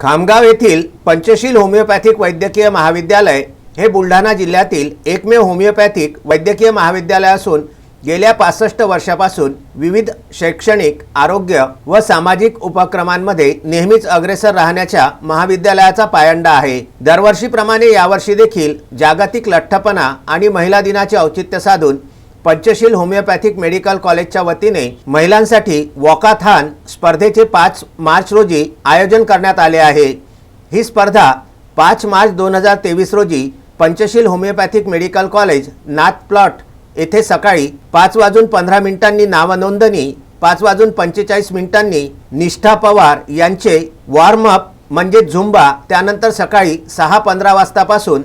खामगाव येथील पंचशील होमिओपॅथिक वैद्यकीय महाविद्यालय हे बुलढाणा जिल्ह्यातील एकमेव होमिओपॅथिक वैद्यकीय महाविद्यालय असून गेल्या पासष्ट वर्षापासून विविध शैक्षणिक आरोग्य व सामाजिक उपक्रमांमध्ये नेहमीच अग्रेसर राहण्याच्या महाविद्यालयाचा पायंडा आहे. दरवर्षीप्रमाणे यावर्षी देखील जागतिक लठ्ठपणा आणि महिला दिनाचे औचित्य साधून पंचशील होमिओपॅथिक मेडिकल कॉलेजच्या वतीने महिलांसाठी वॉकाथान स्पर्धेचे पाच मार्च रोजी आयोजन करण्यात आले आहे. ही स्पर्धा पाच मार्च दोन हजार तेवीस रोजी Panchsheel homeopathic medical college Nath plot येथे सकाळी पाच वाजून पंधरा मिनिटांनी नावनोंदणी पाच वाजून पंचेचाळीस मिनिटांनी निष्ठा पवार यांचे वॉर्मअप म्हणजे झुंबा त्यानंतर सकाळी सहा पंधरा वाजतापासून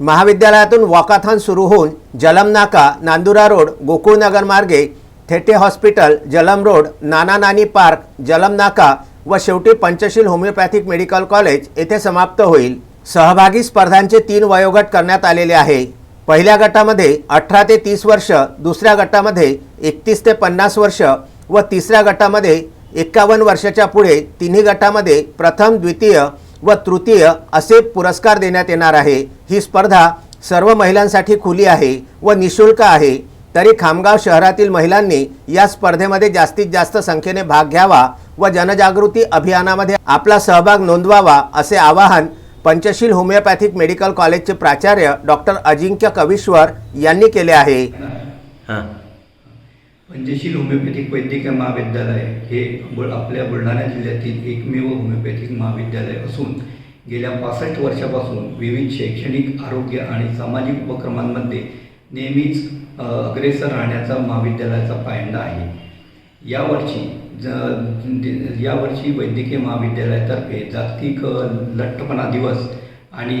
महाविद्यालयातून वॉकाथॉन सुरू होऊन जलम नाका नांदुरा रोड गोकुळनगर मार्गे Thete hospital Jalam road Nana Nani park Jalam नाका व शेवटी पंचशील होमिओपॅथिक मेडिकल कॉलेज येथे समाप्त होईल. सहभागी स्पर्धांचे तीन वयोगट करण्यात आलेले आहे. पहिल्या गटामध्ये अठरा ते तीस वर्ष दुसऱ्या गटामध्ये एकतीस ते पन्नास वर्ष व तिसऱ्या गटामध्ये एक्कावन्न वर्षाच्या पुढे तिन्ही गटामध्ये प्रथम द्वितीय व तृतीय असे पुरस्कार देण्यात येणार आहे. ही स्पर्धा सर्व महिलांसाठी खुली आहे व निशुल्क आहे. तरी खामगाव शहरातील महिलांनी या स्पर्धेमध्ये जास्तीत जास्त संख्येने भाग घ्यावा व जनजागृती अभियानामध्ये आपला सहभाग नोंदवावा असे आवाहन पंचशील होमिओपॅथिक मेडिकल कॉलेजचे प्राचार्य डॉक्टर अजिंक्य कविश्वर यांनी केले आहे. हां. पंचशील होमिओपॅथिक वैद्यकीय महाविद्यालय हे बुल आपल्या बुलढाणा जिल्ह्यातील एकमेव होमिओपॅथिक महाविद्यालय असून गेल्या पासष्ट वर्षापासून विविध शैक्षणिक आरोग्य आणि सामाजिक उपक्रमांमध्ये नेहमीच अग्रेसर राहण्याचा महाविद्यालयाचा पायंडा आहे. यावर्षी ज यावर्षी वैद्यकीय महाविद्यालयातर्फे जागतिक लठ्ठपणा दिवस आणि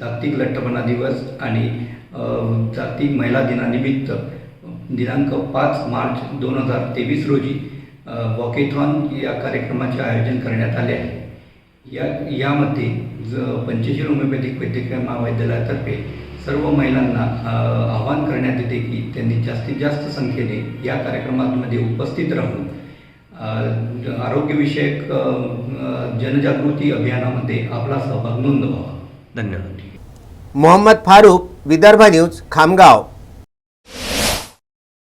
जागतिक लठ्ठपणा दिवस आणि जागतिक महिला दिनानिमित्त दिनांक पाच मार्च दोन हजार तेवीस रोजी वॉकेथॉन या कार्यक्रमाचे आयोजन करण्यात आले आहे. या यामध्ये ज पंचशील होमिओपॅथिक वैद्यकीय महाविद्यालयातर्फे सर्व महिलांना आवाहन करण्यात येते की त्यांनी जास्तीत जास्त संख्येने या कार्यक्रमामध्ये उपस्थित राहून आरोग्यविषयक जनजागृती अभियानामध्ये आपला सहभाग नोंदवावा. धन्यवाद. मोहम्मद फारूक विदर्भ न्यूज खामगाव.